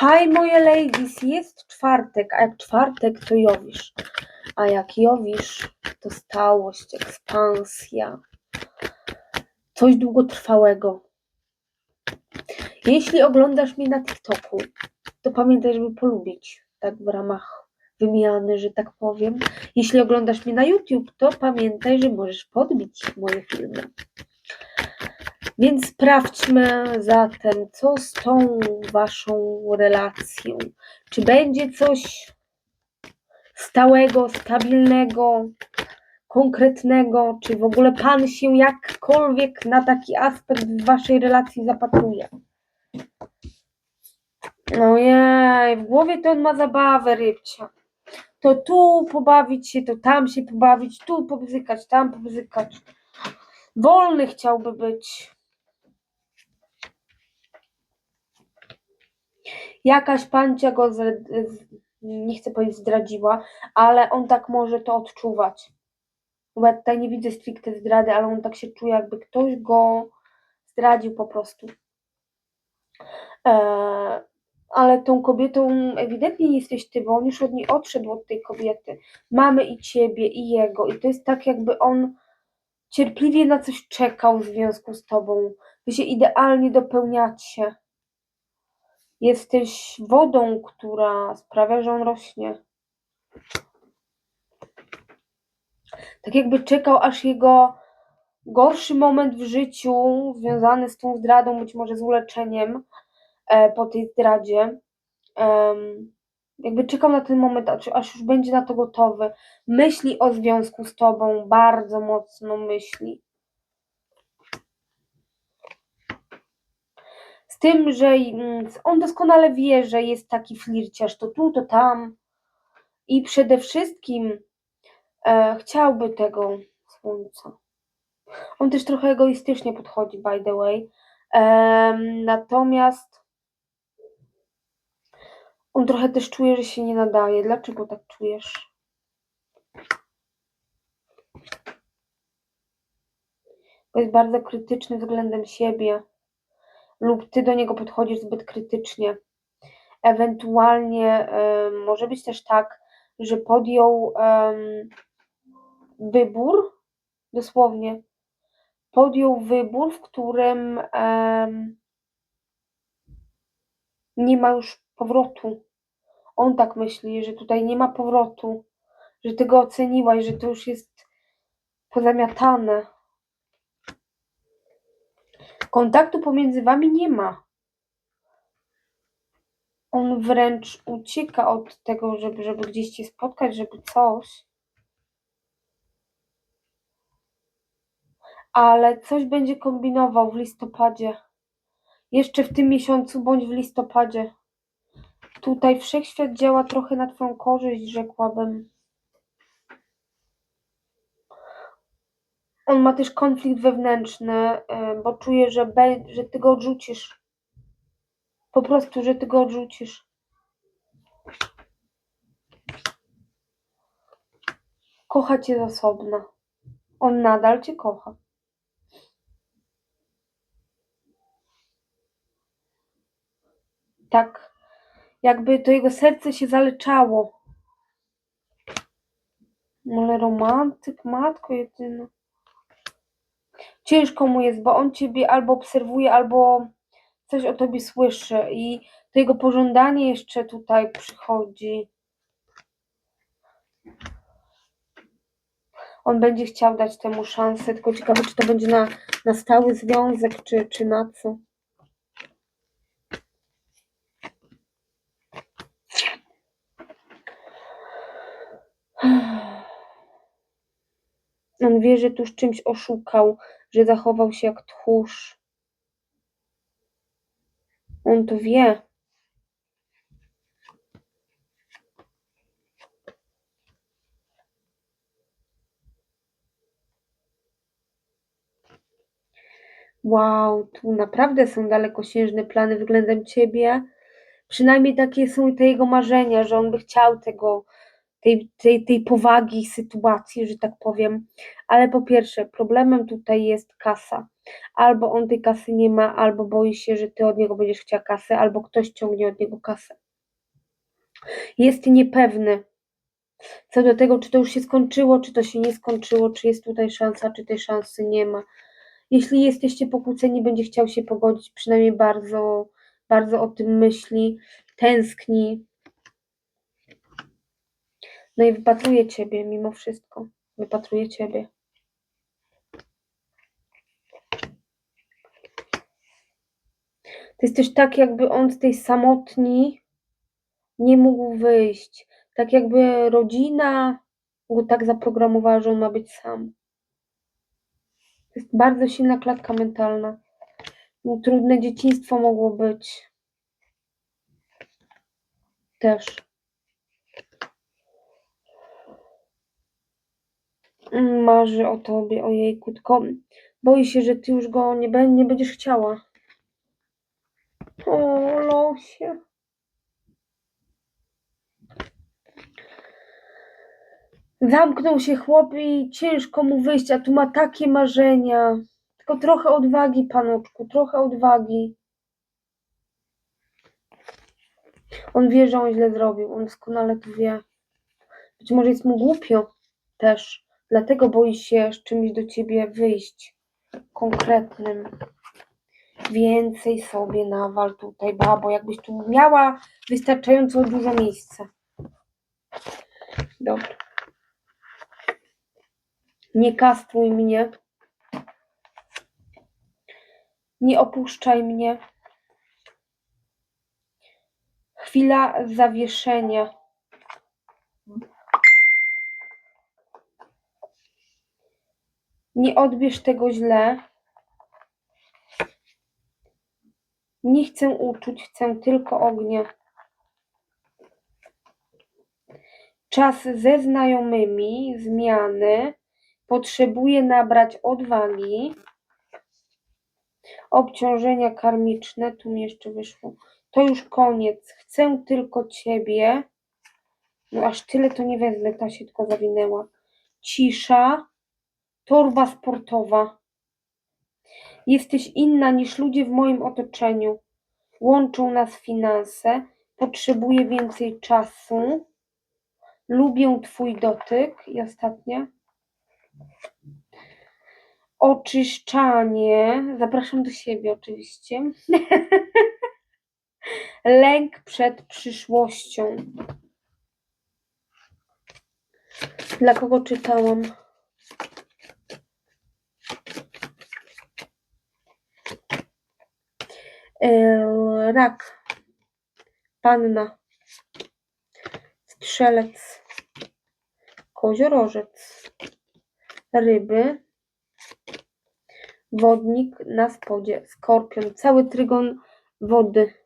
Hi moje ladies, jest czwartek, a jak czwartek to Jowisz, a jak Jowisz to stałość, ekspansja, coś długotrwałego. Jeśli oglądasz mnie na TikToku, to pamiętaj, żeby polubić, tak w ramach wymiany, że tak powiem. Jeśli oglądasz mnie na YouTube, to pamiętaj, że możesz podbić moje filmy. Więc sprawdźmy zatem, co z tą waszą relacją. Czy będzie coś stałego, stabilnego, konkretnego, czy w ogóle pan się jakkolwiek na taki aspekt waszej relacji zapatruje? Ojej, w głowie to on ma zabawę, rybcia. To tu pobawić się, to tam się pobawić, tu pobzykać, tam pobzykać. Wolny chciałby być. Jakaś pancia go, z, nie chcę powiedzieć zdradziła, ale on tak może to odczuwać. Ja tutaj nie widzę stricte zdrady, ale on tak się czuje, jakby ktoś go zdradził po prostu. Eee, ale tą kobietą ewidentnie nie jesteś ty, bo on już od niej odszedł od tej kobiety. Mamy i ciebie, i jego. I to jest tak, jakby on cierpliwie na coś czekał w związku z tobą. Wy się idealnie dopełniacie. Jesteś wodą, która sprawia, że on rośnie. Tak jakby czekał, aż jego gorszy moment w życiu, związany z tą zdradą, być może z uleczeniem e, po tej zdradzie, em, jakby czekał na ten moment, aż, aż już będzie na to gotowy. Myśli o związku z tobą, bardzo mocno myśli. Z tym, że mm, on doskonale wie, że jest taki flirciarz, to tu, to tam. I przede wszystkim e, chciałby tego słońca. On też trochę egoistycznie podchodzi, by the way. Em, natomiast on trochę też czuje, że się nie nadaje. Dlaczego tak czujesz? Bo jest bardzo krytyczny względem siebie, lub ty do niego podchodzisz zbyt krytycznie. Ewentualnie może być też tak, że podjął em, wybór, dosłownie, podjął wybór, w którym nie ma już powrotu. On tak myśli, że tutaj nie ma powrotu, że ty go oceniłaś, że to już jest pozamiatane. Kontaktu pomiędzy wami nie ma. On wręcz ucieka od tego, żeby, żeby gdzieś cię spotkać, żeby coś. Ale coś będzie kombinował w listopadzie. Jeszcze w tym miesiącu bądź w listopadzie. Tutaj wszechświat działa trochę na twoją korzyść, rzekłabym. On ma też konflikt wewnętrzny, y, bo czuje, że, be, że ty go odrzucisz. Po prostu, że ty go odrzucisz. Kocha cię z osobna. On nadal cię kocha. Tak, jakby to jego serce się zaleczało. Ale romantyk, matko jedyna. Ciężko mu jest, bo on ciebie albo obserwuje, albo coś o tobie słyszy i to jego pożądanie jeszcze tutaj przychodzi. On będzie chciał dać temu szansę, tylko ciekawe, czy to będzie na, na stały związek, czy, czy na co. On wie, że tu z czymś oszukał, że zachował się jak tchórz. On to wie. Wow, tu naprawdę są dalekosiężne plany względem ciebie. Przynajmniej takie są te jego marzenia, że on by chciał tego tej, tej, tej powagi sytuacji, że tak powiem. Ale po pierwsze, problemem tutaj jest kasa. Albo on tej kasy nie ma, albo boi się, że ty od niego będziesz chciała kasę, albo ktoś ciągnie od niego kasę. Jest niepewny co do tego, czy to już się skończyło, czy to się nie skończyło, czy jest tutaj szansa, czy tej szansy nie ma. Jeśli jesteście pokłóceni, będzie chciał się pogodzić, przynajmniej bardzo, bardzo o tym myśli, tęskni. No i wypatruje ciebie mimo wszystko. Wypatruje ciebie. To jest też tak, jakby on z tej samotni nie mógł wyjść. Tak jakby rodzina go tak zaprogramowała, że on ma być sam. To jest bardzo silna klatka mentalna. No, trudne dzieciństwo mogło być. Też. Marzy o tobie, ojejku, tylko boi się, że ty już go nie, nie będziesz chciała. O, losie. Zamknął się chłop i ciężko mu wyjść, a tu ma takie marzenia. Tylko trochę odwagi, panuczku, trochę odwagi. On wie, że on źle zrobił, on doskonale to wie. Być może jest mu głupio też, dlatego boi się z czymś do ciebie wyjść konkretnym. Więcej sobie nawal tutaj, babo, jakbyś tu miała wystarczająco dużo miejsca. Dobra. Nie kastruj mnie. Nie opuszczaj mnie. Chwila zawieszenia. Nie odbierz tego źle. Nie chcę uczuć, chcę tylko ognia. Czas ze znajomymi, zmiany. Potrzebuję nabrać odwagi. Obciążenia karmiczne, tu mi jeszcze wyszło. To już koniec. Chcę tylko ciebie. No aż tyle to nie wezmę, ta się tylko zawinęła. Cisza. Torba sportowa. Jesteś inna niż ludzie w moim otoczeniu. Łączą nas finanse. Potrzebuję więcej czasu. Lubię Twój dotyk. I ostatnia. Oczyszczanie. Zapraszam do siebie, oczywiście. Lęk przed przyszłością. Dla kogo czytałam? Eee, rak, panna, strzelec, koziorożec, ryby, wodnik na spodzie, skorpion, cały trygon wody.